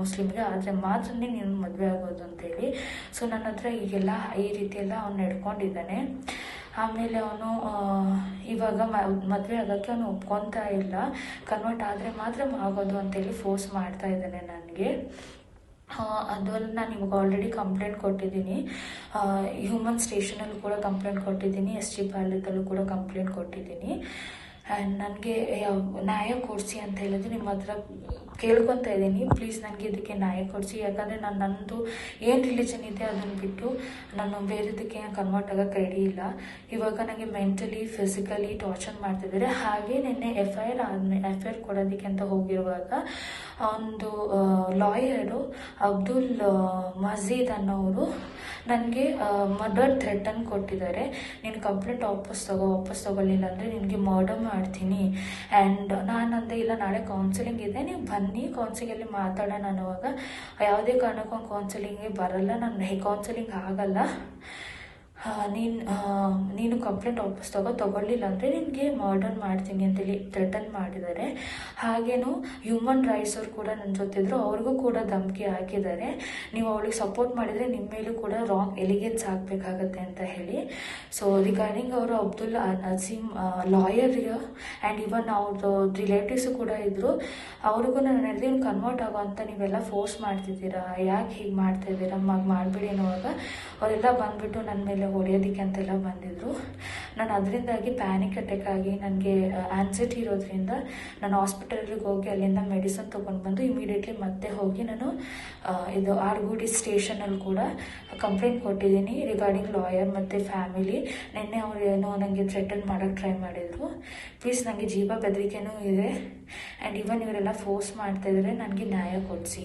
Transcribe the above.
ಮುಸ್ಲಿಮ್ಗೆ ಆದರೆ ಮಾತ್ರನೇ ನೀನು ಮದುವೆ ಆಗೋದು ಅಂತೇಳಿ. ಸೊ ನನ್ನ ಹತ್ರ ಈಗೆಲ್ಲ ಈ ರೀತಿಯೆಲ್ಲ ಅವ್ನು ನಡ್ಕೊಂಡಿದ್ದಾನೆ. ಆಮೇಲೆ ಅವನು ಇವಾಗ ಮದುವೆ ಆಗೋಕ್ಕೆ ಅವನು ಒಪ್ಕೊತಾ ಇಲ್ಲ. ಕನ್ವರ್ಟ್ ಆದರೆ ಮಾತ್ರ ಆಗೋದು ಅಂತೇಳಿ ಫೋರ್ಸ್ ಮಾಡ್ತಾ ಇದ್ದಾನೆ ನನಗೆ. ಅದರಲ್ಲಿ ನಾನು ಇವಾಗ ಆಲ್ರೆಡಿ ಕಂಪ್ಲೇಂಟ್ ಕೊಟ್ಟಿದ್ದೀನಿ. ಹ್ಯೂಮನ್ ಸ್ಟೇಷನಲ್ಲೂ ಕೂಡ ಕಂಪ್ಲೇಂಟ್ ಕೊಟ್ಟಿದ್ದೀನಿ, ಎಸ್ ಜಿ ಪಾಳ್ಯದಲ್ಲೂ ಕೂಡ ಕಂಪ್ಲೇಂಟ್ ಕೊಟ್ಟಿದ್ದೀನಿ. ಆ್ಯಂಡ್ ನನಗೆ ನ್ಯಾಯ ಕೊಡಿಸಿ ಅಂತ ಹೇಳಿದ್ರೆ ನಿಮ್ಮ ಹತ್ರ ಕೇಳ್ಕೊತಾ ಇದ್ದೀನಿ. ಪ್ಲೀಸ್ ನನಗೆ ಇದಕ್ಕೆ ನ್ಯಾಯ ಕೊಡಿಸಿ. ಯಾಕಂದರೆ ನಾನು ನನ್ನದು ಏನು ರಿಲಿಜನ್ ಇದೆ ಅದನ್ನು ಬಿಟ್ಟು ನಾನು ಬೇರೆದಕ್ಕೆ ಕನ್ವರ್ಟ್ ಆಗೋಕ್ಕೆ ರೆಡಿ ಇಲ್ಲ. ಇವಾಗ ನನಗೆ ಮೆಂಟಲಿ ಫಿಸಿಕಲಿ ಟಾರ್ಚರ್ ಮಾಡ್ತಿದ್ದಾರೆ ಹಾಗೆ ನಿನ್ನೆ ಎಫ್ ಐ ಆರ್ ಆದ್ಮೇಲೆ ಎಫ್ ಐ ಆರ್ ಕೊಡೋದಕ್ಕೆ ಅಂತ ಹೋಗಿರುವಾಗ ಒಂದು ಲಾಯರು ಅಬ್ದುಲ್ ಮಜೀದ್ ಅನ್ನೋರು ನನಗೆ ಮರ್ಡರ್ ಥ್ರೆಟನ್ ಕೊಟ್ಟಿದ್ದಾರೆ. ನೀನು ಕಂಪ್ಲೇಂಟ್ ವಾಪಸ್ ತಗೋ, ವಾಪಸ್ ತಗೊಳ್ಳಿಲ್ಲ ಅಂದರೆ ನಿನಗೆ ಮರ್ಡರ್ ಮಾಡ್ತೀನಿ. ಆ್ಯಂಡ್ ನಾನು ಅಂದೆ ಇಲ್ಲ, ನಾಳೆ ಕೌನ್ಸಿಲಿಂಗ್ ಇದೆ. ನೀವು ಬನ್ನಿ ಕೌನ್ಸಿಲಿಂಗಲ್ಲಿ ಮಾತಾಡೋಣ ಅನ್ನುವಾಗ. ಯಾವುದೇ ಕಾರಣಕ್ಕೂ ಕೌನ್ಸಿಲಿಂಗ್ಗೆ ಬರಲ್ಲ. ನಾನು ಕೌನ್ಸಿಲಿಂಗ್ ಆಗಲ್ಲ. ನೀನು ನೀನು ಕಂಪ್ಲೇಂಟ್ ವಾಪಸ್ ತಗೋ, ತಗೊಳ್ಳಿಲ್ಲ ಅಂದರೆ ನಿನಗೆ ಮರ್ಡರ್ ಮಾಡ್ತೀನಿ ಅಂತೇಳಿ ಥ್ರೆಟನ್ ಮಾಡಿದ್ದಾರೆ. ಹಾಗೇನು ಹ್ಯೂಮನ್ ರೈಟ್ಸ್ ಅವ್ರು ಕೂಡ ನನ್ನ ಜೊತೆ ಇದ್ರು ಅವ್ರಿಗೂ ಕೂಡ ಧಮಕಿ ಹಾಕಿದ್ದಾರೆ. ನೀವು ಅವಳಿಗೆ ಸಪೋರ್ಟ್ ಮಾಡಿದರೆ ನಿಮ್ಮ ಮೇಲೂ ಕೂಡ ರಾಂಗ್ ಎಲಿಗೇನ್ಸ್ ಆಗಬೇಕಾಗತ್ತೆ ಅಂತ ಹೇಳಿ. ಸೊ ರಿಗಾರ್ಡಿಂಗ್ ಅವರು Abdul Naseem lawyer and even ಅವ್ರದ್ದು ರಿಲೇಟಿವ್ಸು ಕೂಡ ಇದ್ದರು ಅವ್ರಿಗೂ ನಾನು ಹೇಳಿದೆ ನೀವು ಕನ್ವರ್ಟ್ ಆಗೋ ಅಂತ ನೀವೆಲ್ಲ ಫೋರ್ಸ್ ಮಾಡ್ತಿದ್ದೀರಾ? ಯಾಕೆ ಹೀಗೆ ಮಾಡ್ತಾ ಇದ್ದೀರಾ? ಮಗ ಮಾಡಬೇಡಿ ಅನ್ನೋವಾಗ, ಅವರೆಲ್ಲ ಬಂದುಬಿಟ್ಟು ನನ್ನ ಮೇಲೆ ಹೊಡೆಯೋದಕ್ಕೆ ಅಂತೆಲ್ಲ ಬಂದಿದ್ದರು ನಾನು ಅದರಿಂದಾಗಿ ಪ್ಯಾನಿಕ್ ಅಟ್ಯಾಕ್ ಆಗಿ ನನಗೆ ಆನ್ಸೈಟಿ ಇರೋದ್ರಿಂದ ನಾನು ಹಾಸ್ಪಿಟಲ್ಗೆ ಹೋಗಿ ಅಲ್ಲಿಂದ ಮೆಡಿಸನ್ ತೊಗೊಂಡು ಬಂದು ಇಮಿಡಿಯೇಟ್ಲಿ ಮತ್ತೆ ಹೋಗಿ ನಾನು ಇದು ಆರ್ಗುಡಿ ಸ್ಟೇಷನಲ್ಲಿ ಕೂಡ ಕಂಪ್ಲೇಂಟ್ ಕೊಟ್ಟಿದ್ದೀನಿ ರಿಗಾರ್ಡಿಂಗ್ ಲಾಯರ್ ಮತ್ತು ಫ್ಯಾಮಿಲಿ ನಿನ್ನೆ ಅವ್ರು ಏನೋ ನನಗೆ ಥ್ರೆಟನ್ ಮಾಡೋಕ್ಕೆ ಟ್ರೈ ಮಾಡಿದರು. ಪ್ಲೀಸ್ ನನಗೆ ಜೀವ ಬೆದರಿಕೆನೂ ಇದೆ. ಆ್ಯಂಡ್ ಇವನ್ ಇವರೆಲ್ಲ ಫೋರ್ಸ್ ಮಾಡ್ತಾಯಿದ್ರೆ ನನಗೆ ನ್ಯಾಯ ಕೊಡಿಸಿ.